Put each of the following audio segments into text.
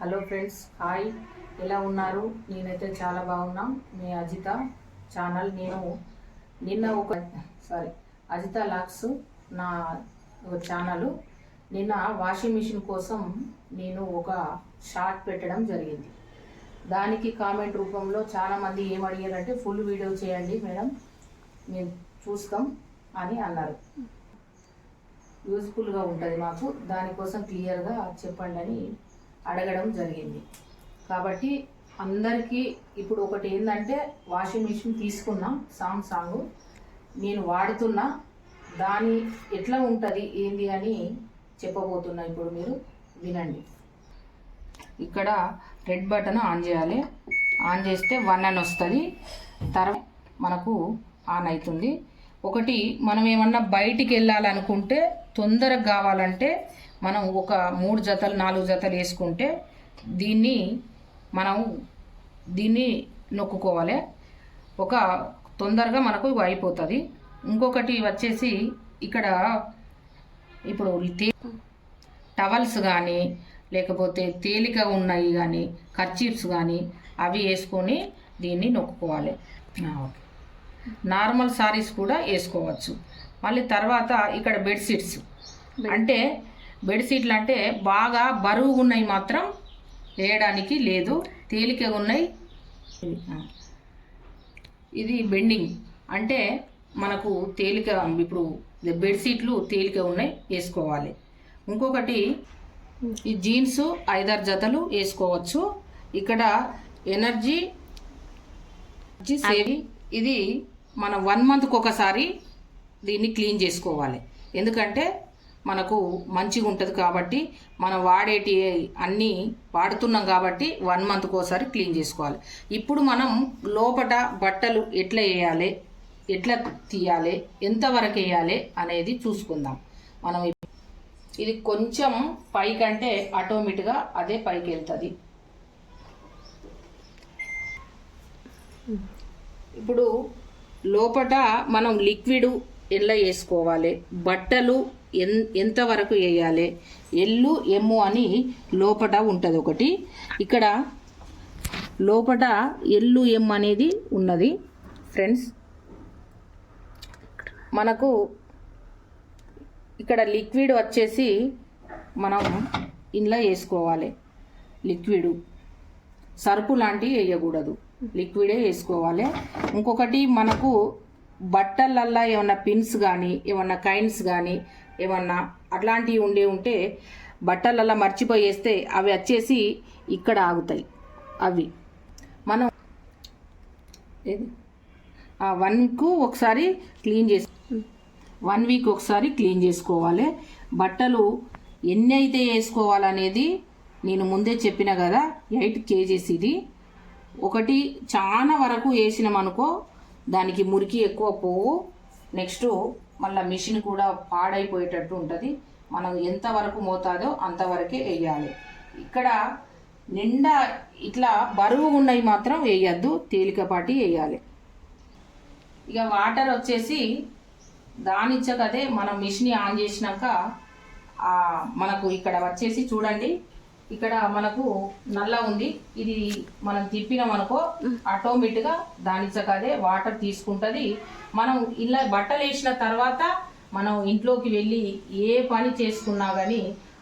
Hello friends hi. ఎలా ఉన్నారు? నేనైతే చాలా బాగున్నాం. మీ అజిత ఛానల్ నేను నిన్న ఒక సారీ అజిత లాక్స్ నా ఛానల్. నిన్న వాషింగ్ మిషన్ కోసం నేను ఒక షార్ట్ పెట్టడం జరిగింది. దానికి కామెంట్ రూపంలో చాలామంది ఏం అడిగారంటే ఫుల్ వీడియో చేయండి మేడం మేము చూస్తాం అని అన్నారు. యూజ్ఫుల్గా ఉంటుంది మాకు. దానికోసం క్లియర్గా చెప్పండి అని అడగడం జరిగింది. కాబట్టి అందరికీ ఇప్పుడు ఒకటి ఏంటంటే వాషింగ్ మిషన్ తీసుకున్నాం సాంగ్ సాంగ్. నేను వాడుతున్నా దాని ఎట్లా ఉంటుంది ఏంది అని చెప్పబోతున్నా ఇప్పుడు మీరు వినండి. ఇక్కడ రెడ్ బటన్ ఆన్ చేయాలి. ఆన్ చేస్తే వన్ అని వస్తుంది. తర్వాత మనకు ఆన్ అవుతుంది ఒకటి మనం ఏమన్నా బయటికి వెళ్ళాలనుకుంటే తొందరగా కావాలంటే మనం ఒక మూడు జతలు నాలుగు జతలు వేసుకుంటే దీన్ని మనం దీన్ని నొక్కుకోవాలి. ఒక తొందరగా మనకు అయిపోతుంది ఇంకొకటి వచ్చేసి ఇక్కడ ఇప్పుడు టవల్స్ కానీ లేకపోతే తేలిక ఉన్నాయి కానీ కర్చీఫ్స్ కానీ అవి వేసుకొని దీన్ని నొక్కుకోవాలి. నార్మల్ సారీస్ కూడా వేసుకోవచ్చు. మళ్ళీ తర్వాత ఇక్కడ బెడ్షీట్స్ అంటే బెడ్షీట్లు అంటే బాగా బరువుగా ఉన్నాయి మాత్రం వేయడానికి లేదు తేలికగా ఉన్నాయి ఇది బెండింగ్. అంటే మనకు తేలిక ఇప్పుడు బెడ్షీట్లు తేలిక ఉన్నాయి వేసుకోవాలి. ఇంకొకటి ఈ జీన్స్ ఐదారు జతలు వేసుకోవచ్చు. ఇక్కడ ఎనర్జీ సేవి ఇది మన వన్ మంత్కి ఒకసారి దీన్ని క్లీన్ చేసుకోవాలి. ఎందుకంటే మనకు మంచిగా ఉంటుంది కాబట్టి మనం వాడేటి అన్నీ వాడుతున్నాం కాబట్టి వన్ మంత్కి ఒకసారి క్లీన్ చేసుకోవాలి. ఇప్పుడు మనం లోపట బట్టలు ఎట్లా వేయాలి ఎట్లా తీయాలి ఎంతవరకు వేయాలి అనేది చూసుకుందాం. మనం ఇది కొంచెం పైకంటే ఆటోమేటిక్గా అదే పైకి వెళ్తుంది ఇప్పుడు లోపట మనం లిక్విడ్ ఎల్ల వేసుకోవాలి బట్టలు ఎన్ ఎంతవరకు వేయాలి? ఎల్లు ఎమ్ము అని లోపట ఉంటుంది ఒకటి. ఇక్కడ లోపట ఎల్లు ఎమ్ అనేది ఉన్నది. ఫ్రెండ్స్ మనకు ఇక్కడ లిక్విడ్ వచ్చేసి మనం ఇంట్లో వేసుకోవాలి. లిక్విడ్. సరుపు లాంటివి వేయకూడదు. లిక్విడే వేసుకోవాలి. ఇంకొకటి మనకు బట్టలల్లో ఏమన్నా పిన్స్ కానీ ఏమన్నా కైన్స్ కానీ ఏమన్నా అట్లాంటివి ఉండే ఉంటే బట్టలల్లా మర్చిపోయి వేస్తే అవి వచ్చేసి ఇక్కడ ఆగుతాయి. అవి. మనం ఏది? ఆ వన్కు ఒకసారి క్లీన్ చేసి వన్ వీక్ ఒకసారి క్లీన్ చేసుకోవాలి. బట్టలు ఎన్ని అయితే వేసుకోవాలనేది నేను ముందే చెప్పిన కదా ఎయిట్ కేజీస్ ఇది. ఒకటి చాలా వరకు వేసినాం అనుకో దానికి మురికి ఎక్కువ పోవు. నెక్స్ట్ మళ్ళీ మిషన్ కూడా పాడైపోయేటట్టు ఉంటుంది. మనం ఎంతవరకు మోతాదో అంతవరకే వేయాలి. ఇక్కడ నిండా ఇట్లా బరువు ఉన్నవి మాత్రం వేయద్దు తేలికపాటి వేయాలి. ఇక వాటర్ వచ్చేసి దానిచ్చకదే మనం మిషన్ ఆన్ చేసినాక మనకు ఇక్కడ వచ్చేసి చూడండి. ఇక్కడ మనకు నల్ల ఉంది. ఇది మనం తిప్పినాం అనుకో ఆటోమేటిక్గా దానిచ్చకదే వాటర్ తీసుకుంటుంది. మనం ఇలా బట్టలు వేసిన తర్వాత మనం ఇంట్లోకి వెళ్ళి ఏ పని చేసుకున్నా కానీ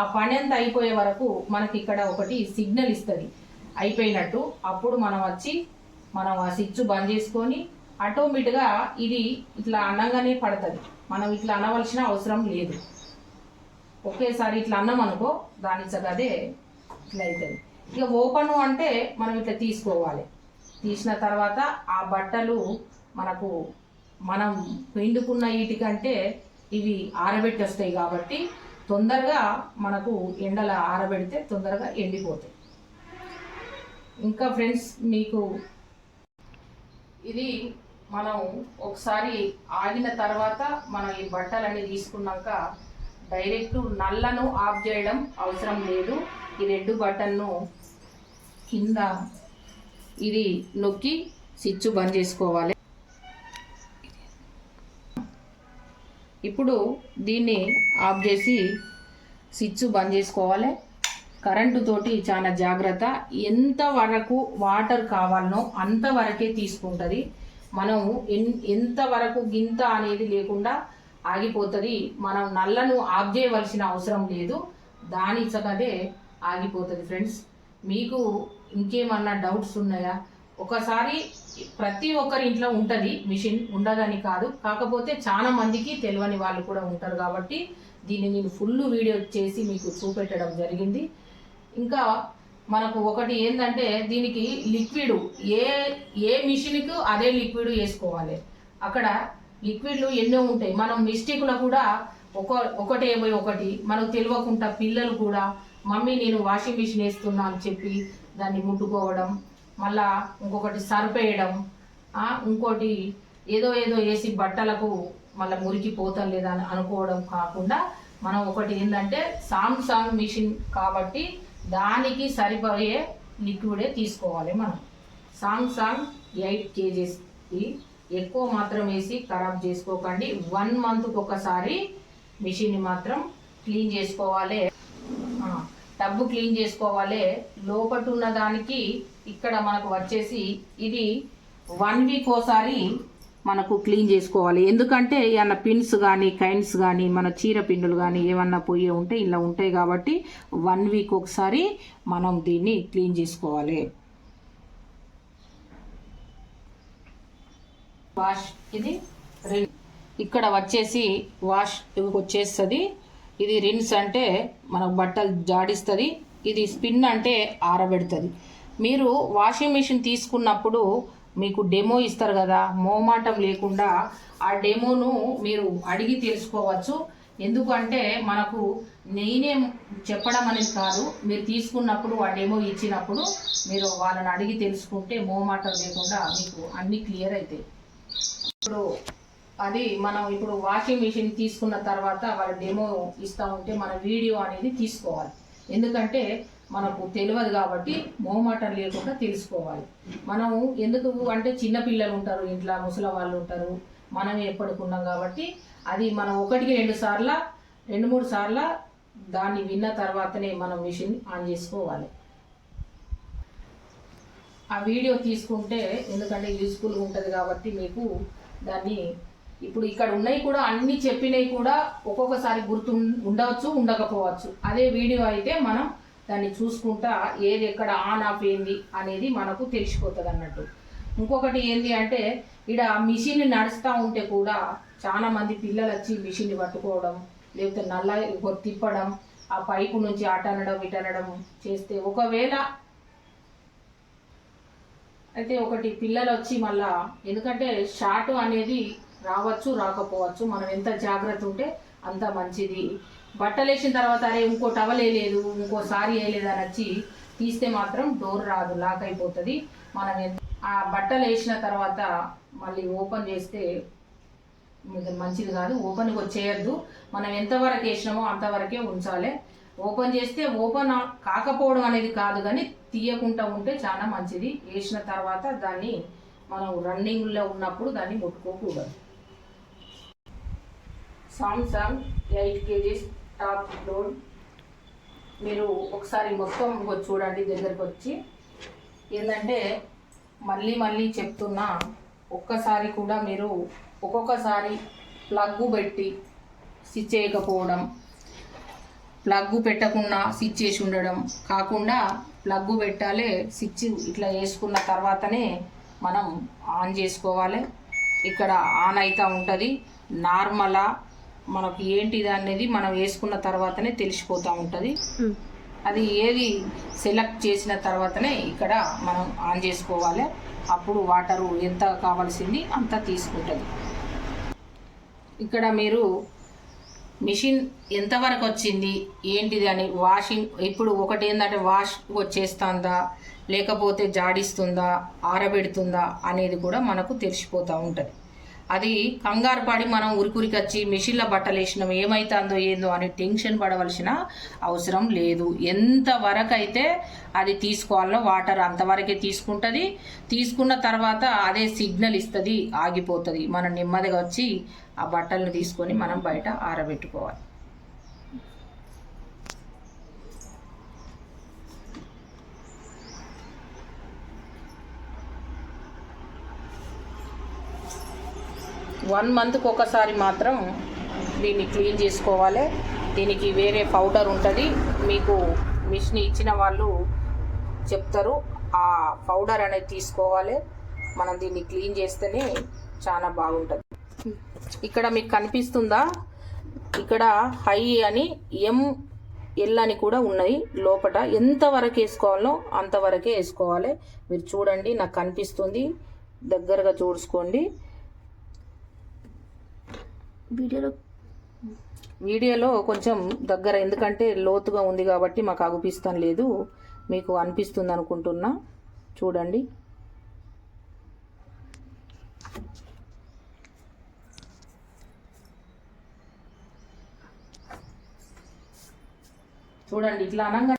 ఆ పని అంతా అయిపోయే వరకు మనకి ఇక్కడ ఒకటి సిగ్నల్ ఇస్తుంది. అయిపోయినట్టు అప్పుడు మనం వచ్చి మనం ఆ స్విచ్ బంద్ చేసుకొని ఆటోమేటిక్గా ఇది ఇట్లా అనగానే పడుతుంది. మనం ఇట్లా అనవలసిన అవసరం లేదు. ఒకేసారి ఇట్లా అన్నాం అనుకో దాని అదే ఇట్లా అవుతుంది ఇక ఓపెన్ అంటే మనం ఇట్లా తీసుకోవాలి. తీసిన తర్వాత ఆ బట్టలు మనకు మనం పిండుకున్న వీటికంటే ఇవి ఆరబెట్టి వస్తాయి కాబట్టి తొందరగా మనకు ఎండల ఆరబెడితే తొందరగా ఎండిపోతాయి. ఇంకా ఫ్రెండ్స్ మీకు ఇది మనం ఒకసారి ఆగిన తర్వాత మనం ఈ బట్టలన్నీ తీసుకున్నాక డైరెక్ట్ నల్లను ఆఫ్ చేయడం అవసరం లేదు. ఈ రెడ్ బటన్ను కింద ఇది నొక్కి స్విచ్ బంద్ చేసుకోవాలి. ఇప్పుడు దీన్ని ఆఫ్ చేసి స్విచ్ బంద్ చేసుకోవాలి. కరెంటు తోటి చాలా జాగ్రత్త. ఎంత వరకు వాటర్ కావాలనో అంతవరకే తీసుకుంటుంది. మనం ఎన్ ఎంతవరకు గింత అనేది లేకుండా ఆగిపోతుంది. మనం నల్లను ఆఫ్ చేయవలసిన అవసరం లేదు. దాని చక్కదే ఆగిపోతుంది ఫ్రెండ్స్. మీకు ఇంకేమన్నా డౌట్స్ ఉన్నాయా? ఒకసారి ప్రతి ఒక్కరి ఇంట్లో ఉంటుంది మిషన్ ఉండదని కాదు. కాకపోతే చాలా మందికి తెలియని వాళ్ళు కూడా ఉంటారు కాబట్టి దీన్ని నేను ఫుల్ వీడియో చేసి మీకు చూపెట్టడం జరిగింది. ఇంకా మనకు ఒకటి ఏంటంటే దీనికి లిక్విడ్ ఏ ఏ మిషన్కు అదే లిక్విడ్ వేసుకోవాలి. అక్కడ లిక్విడ్లు ఎన్నో ఉంటాయి. మనం మిస్టేక్లో కూడా ఒక ఒకటి పోయి ఒకటి. మనకు తెలియకుండా పిల్లలు కూడా మమ్మీ నేను వాషింగ్ మిషన్ వేస్తున్నా అని చెప్పి దాన్ని ముట్టుకోవడం మళ్ళా ఇంకొకటి సరిపేయడం ఇంకోటి ఏదో ఏదో వేసి బట్టలకు మళ్ళీ మురికి పోతాం లేదా అని అనుకోవడం కాకుండా మనం ఒకటి ఏంటంటే సామ్సాంగ్ మిషన్ కాబట్టి దానికి సరిపోయే లిక్విడే తీసుకోవాలి మనం. సామ్సాంగ్ ఎయిట్ కేజెస్ది ఎక్కువ మాత్రం వేసి ఖరాబ్ చేసుకోకండి. వన్ మంత్కి ఒకసారి మిషన్ని మాత్రం క్లీన్ చేసుకోవాలి. టబ్బు క్లీన్ చేసుకోవాలి. లోపట ఉన్న దానికి ఇక్కడ మనకు వచ్చేసి ఇది వన్ వీక్ ఒకసారి మనకు క్లీన్ చేసుకోవాలి. ఎందుకంటే ఏమన్నా పిన్స్ కానీ కైన్స్ కానీ మన చీర పిన్నులు కానీ ఏమన్నా పోయే ఉంటే ఇలా ఉంటాయి కాబట్టి వన్ వీక్ ఒకసారి మనం దీన్ని క్లీన్ చేసుకోవాలి. వాష్ ఇది రిన్. ఇక్కడ వచ్చేసి వాష్ వచ్చేస్తుంది. ఇది రిన్స్ అంటే మనకు బట్టలు జాడిస్తుంది. ఇది స్పిన్ అంటే ఆరబెడుతుంది. మీరు వాషింగ్ మిషన్ తీసుకున్నప్పుడు మీకు డెమో ఇస్తారు కదా మోమాటం లేకుండా ఆ డెమోను మీరు అడిగి తెలుసుకోవచ్చు. ఎందుకంటే మనకు నేనే చెప్పడం అనేది కాదు. మీరు తీసుకున్నప్పుడు ఆ డెమో ఇచ్చినప్పుడు మీరు వాళ్ళని అడిగి తెలుసుకుంటే మోమాటం లేకుండా మీకు అన్నీ క్లియర్ అవుతాయి ఇప్పుడు అది మనం ఇప్పుడు వాషింగ్ మిషన్ తీసుకున్న తర్వాత వాళ్ళ డెమో ఇస్తా ఉంటే మన వీడియో అనేది తీసుకోవాలి. ఎందుకంటే మనకు తెలియదు కాబట్టి మోమాటం లేకుండా తెలుసుకోవాలి. మనం ఎందుకు అంటే చిన్నపిల్లలు ఉంటారు ఇంట్లో ముసలి వాళ్ళు ఉంటారు మనం ఎప్పటికున్నాం కాబట్టి అది మనం ఒకటికి రెండు సార్ల రెండు మూడు సార్ల దాన్ని విన్న తర్వాతనే మనం మిషన్ ఆన్ చేసుకోవాలి. ఆ వీడియో తీసుకుంటే ఎందుకంటే యూస్ఫుల్గా ఉంటుంది కాబట్టి మీకు దాన్ని ఇప్పుడు ఇక్కడ ఉన్నాయి కూడా అన్ని చెప్పినవి కూడా ఒక్కొక్కసారి గుర్తు ఉండవచ్చు ఉండకపోవచ్చు. అదే వీడియో అయితే మనం దాన్ని చూసుకుంటా ఏది ఎక్కడ ఆన్ ఆఫ్ ఏంది అనేది మనకు తెలిసిపోతుంది అన్నట్టు ఇంకొకటి ఏంది అంటే ఇక్కడ మిషన్ నడుస్తూ ఉంటే కూడా చాలా మంది పిల్లలు వచ్చి మిషన్ పట్టుకోవడం లేకపోతే నల్ల తిప్పడం ఆ పైపు నుంచి అటనడం ఇటనడం చేస్తే ఒకవేళ అయితే ఒకటి పిల్లలు వచ్చి మళ్ళా ఎందుకంటే షార్ట్ అనేది రావచ్చు రాకపోవచ్చు. మనం ఎంత జాగ్రత్త ఉంటే అంత మంచిది. బట్టలు వేసిన తర్వాత అరే ఇంకో టవల్ వేయలేదు ఇంకో సారీ వేయలేదు అని వచ్చి తీస్తే మాత్రం డోర్ రాదు లాక్ అయిపోతుంది. మనం ఆ బట్టలు వేసిన తర్వాత మళ్ళీ ఓపెన్ చేస్తే మంచిది కాదు. ఓపెన్ చేయొద్దు. మనం ఎంతవరకు వేసినామో అంతవరకే ఉంచాలి. ఓపెన్ చేస్తే ఓపెన్ కాకపోవడం అనేది కాదు కానీ తీయకుండా ఉంటే చాలా మంచిది. వేసిన తర్వాత దాన్ని మనం రన్నింగ్లో ఉన్నప్పుడు దాన్ని ముట్టుకోకూడదు. Samsung eight kgs top load మీరు ఒకసారి మొత్తం చూడండి దగ్గరకు వచ్చి. ఏంటంటే మళ్ళీ మళ్ళీ చెప్తున్నా ఒక్కసారి కూడా మీరు ఒక్కొక్కసారి ప్లగ్ పెట్టి స్విచ్ చేయకపోవడం ప్లగ్ పెట్టకుండా స్విచ్ చేసి ఉండడం కాకుండా ప్లగ్ పెట్టాలి స్విచ్ ఇట్లా వేసుకున్న తర్వాతనే మనం ఆన్ చేసుకోవాలి. ఇక్కడ ఆన్ అవుతూ ఉంటుంది. నార్మలా మనకి ఏంటిది అనేది మనం వేసుకున్న తర్వాతనే తెలిసిపోతూ ఉంటుంది. అది ఏది సెలెక్ట్ చేసిన తర్వాతనే ఇక్కడ మనం ఆన్ చేసుకోవాలి. అప్పుడు వాటరు ఎంత కావాల్సింది అంత తీసుకుంటుంది. ఇక్కడ మీరు మిషన్ ఎంతవరకు వచ్చింది ఏంటిది అని వాషింగ్ ఇప్పుడు ఒకటి ఏంటంటే వాష్ వచ్చేస్తుందా లేకపోతే జాడిస్తుందా ఆరబెడుతుందా అనేది కూడా మనకు తెలిసిపోతూ ఉంటుంది. అది కంగారు పడి మనం ఉరికురికి వచ్చి మిషన్ల బట్టలు వేసినాం ఏమైతుందో ఏందో అని టెన్షన్ పడవలసిన అవసరం లేదు. ఎంతవరకు అయితే అది తీసుకోవాలో వాటర్ అంతవరకే తీసుకుంటుంది. తీసుకున్న తర్వాత అదే సిగ్నల్ ఇస్తుంది ఆగిపోతుంది. మనం నెమ్మదిగా వచ్చి ఆ బట్టలను తీసుకొని మనం బయట ఆరబెట్టుకోవాలి. వన్ మంత్కి ఒకసారి మాత్రం దీన్ని క్లీన్ చేసుకోవాలి. దీనికి వేరే పౌడర్ ఉంటుంది. మీకు మిషన్ ఇచ్చిన వాళ్ళు చెప్తారు. ఆ పౌడర్ అనేది తీసుకోవాలి. మనం దీన్ని క్లీన్ చేస్తేనే చాలా బాగుంటుంది. ఇక్కడ మీకు కనిపిస్తుందా? ఇక్కడ హై అని ఎం ఎల్ అని కూడా ఉన్నాయి లోపల ఎంతవరకు వేసుకోవాలో అంతవరకే వేసుకోవాలి. మీరు చూడండి నాకు కనిపిస్తుంది. దగ్గరగా చూసుకోండి. వీడియోలో వీడియోలో కొంచెం దగ్గర ఎందుకంటే లోతుగా ఉంది కాబట్టి మాకు అగుపిస్తాం లేదు. మీకు అనిపిస్తుంది అనుకుంటున్నా. చూడండి. చూడండి ఇట్లా అనగా